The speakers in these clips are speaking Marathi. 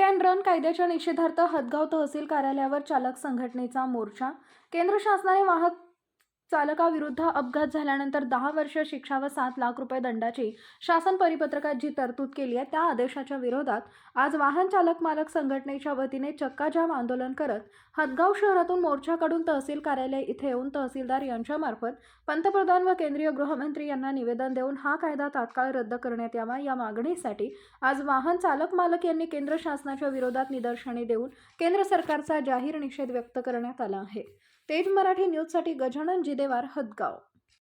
अँड रन कायद्याच्या निषेधार्थ हदगाव तहसील कार्यालयावर चालक संघटनेचा मोर्चा. केंद्र शासनाने वाहक चालकाविरुद्ध अपघात झाल्यानंतर दहा वर्ष शिक्षा व सात लाख रुपये दंडाची शासन परिपत्रकात जी तरतूद केली आहे त्या आदेशाच्या विरोधात आज वाहन चालक मालक संघटनेच्या वतीने चक्काजाम आंदोलन करत हदगाव शहरातून मोर्चाकडून तहसील कार्यालय इथे येऊन तहसीलदार यांच्यामार्फत पंतप्रधान व केंद्रीय गृहमंत्री यांना निवेदन देऊन हा कायदा तात्काळ रद्द करण्यात यावा या मागणीसाठी आज वाहन चालक मालक यांनी केंद्र शासनाच्या विरोधात निदर्शने देऊन केंद्र सरकारचा जाहीर निषेध व्यक्त करण्यात आला आहे. तेज मराठी न्यूजसाठी गजानन जिदेवार हदगाव.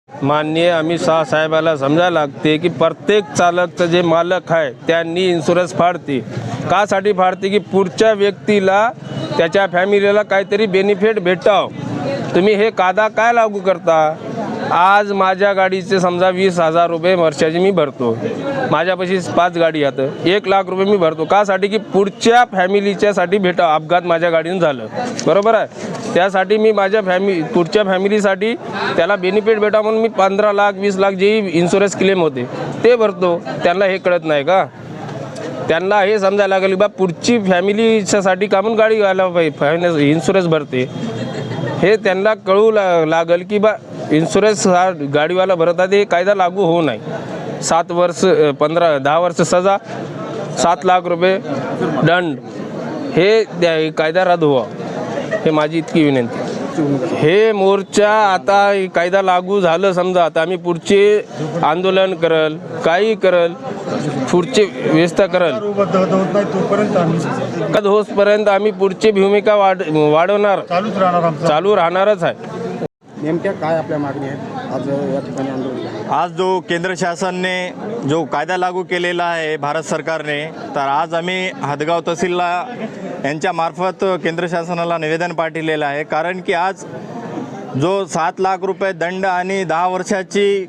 माननीय अमित शहा साहेबाला समजायला लागते की प्रत्येक चालकचं जे मालक आहे त्यांनी इन्शुरन्स फाडते. कासाठी फाडते की पुढच्या व्यक्तीला त्याच्या फॅमिलीला काहीतरी बेनिफिट भेटावं. तुम्ही हे कादा काय लागू करता? आज माझ्या गाडीचे समजा वीस हजार रुपये वर्षाचे मी भरतो. माझ्यापाशी पाच गाडी आहेत. एक लाख रुपये मी भरतो. कासाठी की पुढच्या फॅमिलीच्यासाठी भेटा अपघात माझ्या गाडीनं झालं. बरोबर आहे? त्यासाठी मी माझ्या फॅमिली पुढच्या फॅमिलीसाठी त्याला बेनिफिट भेटा म्हणून मी पंधरा लाख वीस लाख जे इन्शुरन्स क्लेम होते ते भरतो. त्यांना हे कळत नाही का? त्यांना हे समजायला लागेल बा पुढची फॅमिलीच्यासाठी का म्हणून गाडी घ्यायला पाहिजे? फायनान्स इन्शुरन्स भरते. हे त्यांना कळू ला लागेल की बा इन्शुरन्स हा गाडीवाला भरत आहे ते कायदा लागू होऊ नये. सात वर्ष पंधरा दहा वर्ष सजा सात लाख रुपये दंड. हे कायदा रद्द व्हावा हे माझी इतकी विनंती. हे मोर्चा आता कायदा लागू झालं समजा आता आम्ही पुढचे आंदोलन करल काही करल पुढचे व्यवस्था करल. उभं होत नाही तोपर्यंत आम्ही पुढची भूमिका वाढ वाढवणार? चालू राहणारच आहे. नेमक्या काय आपल्या मागणी आहेत? आज या ठिकाणी आंदोलन आज जो केंद्र शासनने जो कायदा लागू केलेला आहे भारत सरकारने तर आज आम्ही हदगाव तहसीलला यांच्या मार्फत केंद्र शासनाला निवेदन पाठवलेलं आहे. कारण की आज जो सात लाख रुपये दंड आणि दहा वर्षाची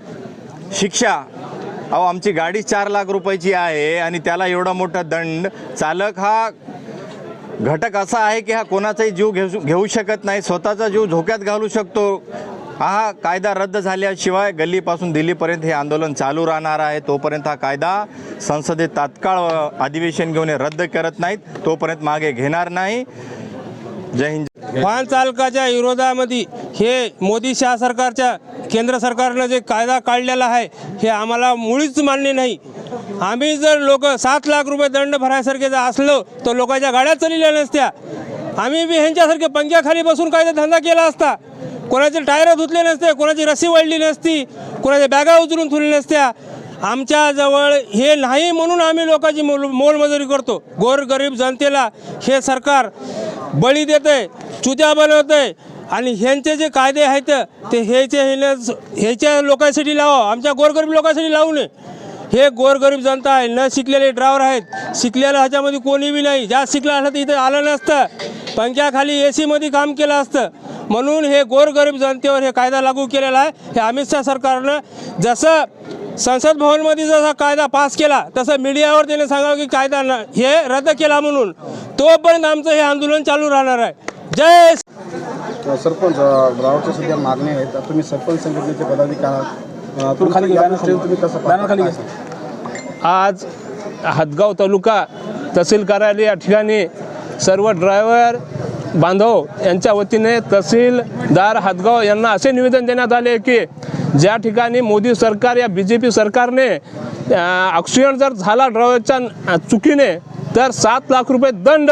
शिक्षा अहो आमची गाडी चार लाख रुपयाची आहे आणि त्याला एवढा मोठा दंड चालक हा घटक असा आहे की हा कोणाचाही जीव घेऊ घेऊ शकत नाही. स्वतःचा जीव धोक्यात घालू शकतो. हा कायदा रद्द झाल्याशिवाय गल्लीपासून दिल्लीपर्यंत हे आंदोलन चालू राहणार आहे. तोपर्यंत हा कायदा संसदेत तात्काळ अधिवेशन घेऊन हे रद्द करत नाहीत. तोपर्यंत मागे घेणार नाही. जय हिंद. वाहन चालकाच्या विरोधामध्ये हे मोदी शाह सरकारच्या केंद्र सरकारनं जे कायदा काढलेला आहे हे आम्हाला मुळीच मान्य नाही. आम्ही जर लोक सात लाख रुपये दंड भरायसारखे जर असलो तर लोकांच्या गाड्या चाललेल्या नसत्या. आम्ही बी ह्यांच्यासारखे पंख्याखाली बसून कायदा धंदा केला असता. कोणाचे टायर धुतले नसते कोणाची रस्सी वळली नसती कोणाच्या बॅगा उचलून ठेवल्या नसत्या. आमच्याजवळ हे नाही म्हणून आम्ही लोकांची मोल मोलमजुरी करतो. गोरगरीब जनतेला हे सरकार बळी देते चुत्या बनवते आणि ह्यांचे जे कायदे आहेत ते ह्याच्या ह्याने ह्याच्या लोकांसाठी लावा. आमच्या गोरगरीब लोकांसाठी लावू नये. हे गोरगरीब जनता आहे न शिकलेले ड्रायव्हर आहेत. शिकलेलं ह्याच्यामध्ये कोणी बी नाही. ज्या शिकला असलं तर इथं आलं नसतं. पंख्याखाली ए सीमध्ये काम केलं असतं. म्हणून हे गोरगरीब जनतेवर हे कायदा लागू केलेला आहे. हे अमित शहा सरकारनं जसं संसद भवनमध्ये जसा कायदा पास केला तसं मीडियावर त्याने सांगावं की कायदा न हे रद्द केला म्हणून. तोपर्यंत आमचं हे आंदोलन चालू राहणार आहे. जय सरपंच गावाच्या सध्या मागणी आहेत तुम्ही सरपंच संघटनेचे पदाधिकारी आहात. आज हदगाव तालुका तहसील कार्यालय या ठिकाणी सर्व ड्रायव्हर बांधव यांच्या वतीने तहसीलदार हदगाव यांना असे निवेदन देण्यात आले की ज्या ठिकाणी मोदी सरकार या बी जे पी सरकारने ॲक्सिडेंट जर झाला ड्रायव्हरच्या चुकीने तर सात लाख रुपये दंड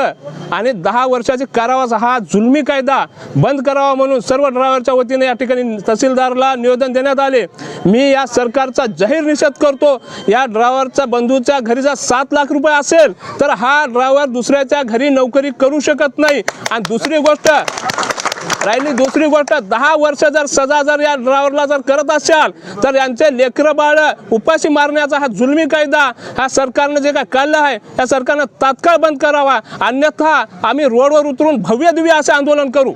आणि दहा वर्षाची कारावास हा जुलमी कायदा बंद करावा म्हणून सर्व ड्रायव्हरच्या वतीने या ठिकाणी तहसीलदारला निवेदन देण्यात आले. मी या सरकारचा जाहीर निषेध करतो या ड्रायव्हरचा बंधूच्या घरी जर सात लाख रुपये असेल तर हा ड्रायव्हर दुसऱ्याच्या घरी नोकरी करू शकत नाही. आणि दुसरी गोष्ट राहिली दुसरी गोष्ट दहा वर्ष जर सजा जर या ड्रायव्हरला जर करत असाल तर यांचे लेकरं बाळ उपाशी मारण्याचा हा जुलमी कायदा हा सरकारनं जे काय काढलं आहे त्या सरकारनं तात्काळ बंद करावा. अन्यथा आम्ही रोडवर उतरून भव्य दिव्य असे आंदोलन करू.